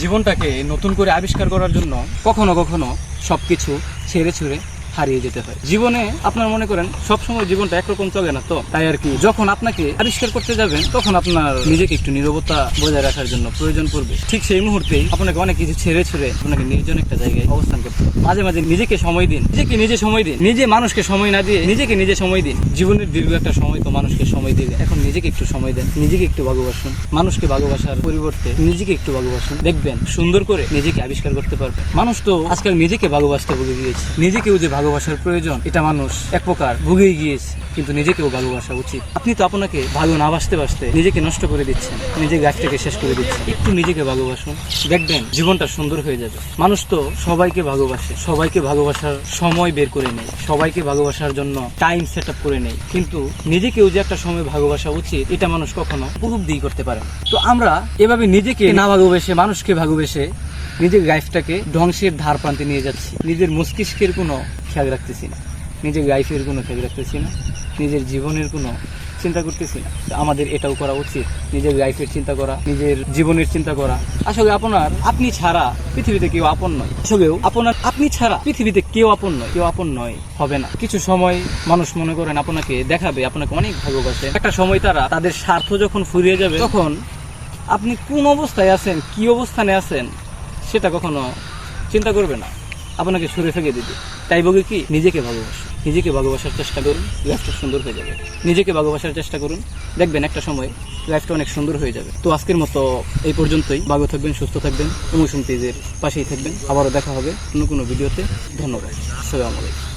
জীবনটাকে নতুন করে আবিষ্কার করার জন্য কখনো কখনো সব কিছু ছেড়ে ছুড়ে হারিয়ে যেতে হয়। জীবনে আপনার মনে করেন সবসময় জীবনটা একরকম চলে না তো? তাই আর কি, যখন আপনাকে আবিষ্কার করতে যাবেন, তখন আপনার নিজেকে একটু নীরবতা বজায় রাখার জন্য প্রয়োজন পড়বে। ঠিক সেই মুহূর্তেই আপনাকে অনেক কিছু ছেড়ে ছুড়ে আপনাকে নির্জন একটা জায়গায় অবস্থান করতে মাঝে মাঝে নিজেকে সময় দিন। নিজেকে নিজে সময় দিন। নিজে মানুষকে সময় না দিয়ে নিজেকে নিজে সময় দিন। জীবনের দীর্ঘ একটা সময় তো মানুষকে সময় দিলে। এখন নিজেকে একটু সময় দেন, নিজেকে একটু ভালোবাসুন। মানুষকে ভালোবাসার পরিবর্তে নিজেকে একটু ভালোবাসুন। দেখবেন, সুন্দর করে নিজেকে আবিষ্কার করতে পারবে মানুষ তো আজকাল নিজেকে ভালোবাসতে ভুলে গিয়েছে। নিজেকেও যে ভালোবাসার প্রয়োজন, এটা মানুষ এক প্রকার ভুগেই গিয়েছে। কিন্তু নিজেকেও ভালোবাসা উচিত। আপনি তো আপনাকে ভালো না বাসতে বাসতে নিজেকে নষ্ট করে দিচ্ছেন। নিজের গাছটাকে শেষ করে দিচ্ছেন। একটু নিজেকে ভালোবাসুন। দেখবেন, জীবনটা সুন্দর হয়ে যাবে। মানুষ তো সবাইকে ভালোবাসে। সবাইকে ভালোবাসার সময় বের করে নেয়। সবাইকে ভালোবাসার জন্য টাইম সেট আপ করে নেয়। কিন্তু নিজেকেও যে একটা সময় ভালোবাসা উচিত, এটা মানুষ কখনো উপলব্ধি করতে পারে। তো আমরা এভাবে নিজেকে না ভালোবেসে মানুষকে ভালোবেসে নিজের লাইফটাকে ধ্বংসের ধার প্রান্তে নিয়ে যাচ্ছি নিজের মস্তিষ্কের কোনো খেয়াল রাখতেছি না, নিজের লাইফের কোনো খেয়াল রাখতেছি না, নিজের জীবনের কোনো চিন্তা করতেছি না। আমাদের এটাও করা উচিত। নিজের লাইফের চিন্তা করা, নিজের জীবনের চিন্তা করা। আসলে আপনার, আপনি ছাড়া পৃথিবীতে কেউ আপন নয়। আসলেও আপনার, আপনি ছাড়া পৃথিবীতে কেউ আপন নয়। কেউ আপন নয়, হবে না। কিছু সময় মানুষ মনে করেন আপনাকে দেখাবে, আপনাকে অনেক ভালোবাসে। একটা সময় তারা তাদের স্বার্থ যখন ফুরিয়ে যাবে, তখন আপনি কোন অবস্থায় আছেন, কি অবস্থানে আছেন, সেটা কখনো চিন্তা করবে না। আপনাকে ছুঁড়ে ফেলে দিবে। তাই বলে কি? নিজেকে ভালোবাসুন নিজেকে ভালোবাসার চেষ্টা করুন লাইফটা সুন্দর হয়ে যাবে। নিজেকে ভালোবাসার চেষ্টা করুন। দেখবেন একটা সময় লাইফটা অনেক সুন্দর হয়ে যাবে। তো আজকের মতো এই পর্যন্তই। ভালো থাকবেন, সুস্থ থাকবেন। ইমোশন পেজের পাশেই থাকবেন। আবারও দেখা হবে অন্য কোনো ভিডিওতে। ধন্যবাদ। আসসালামু আলাইকুম।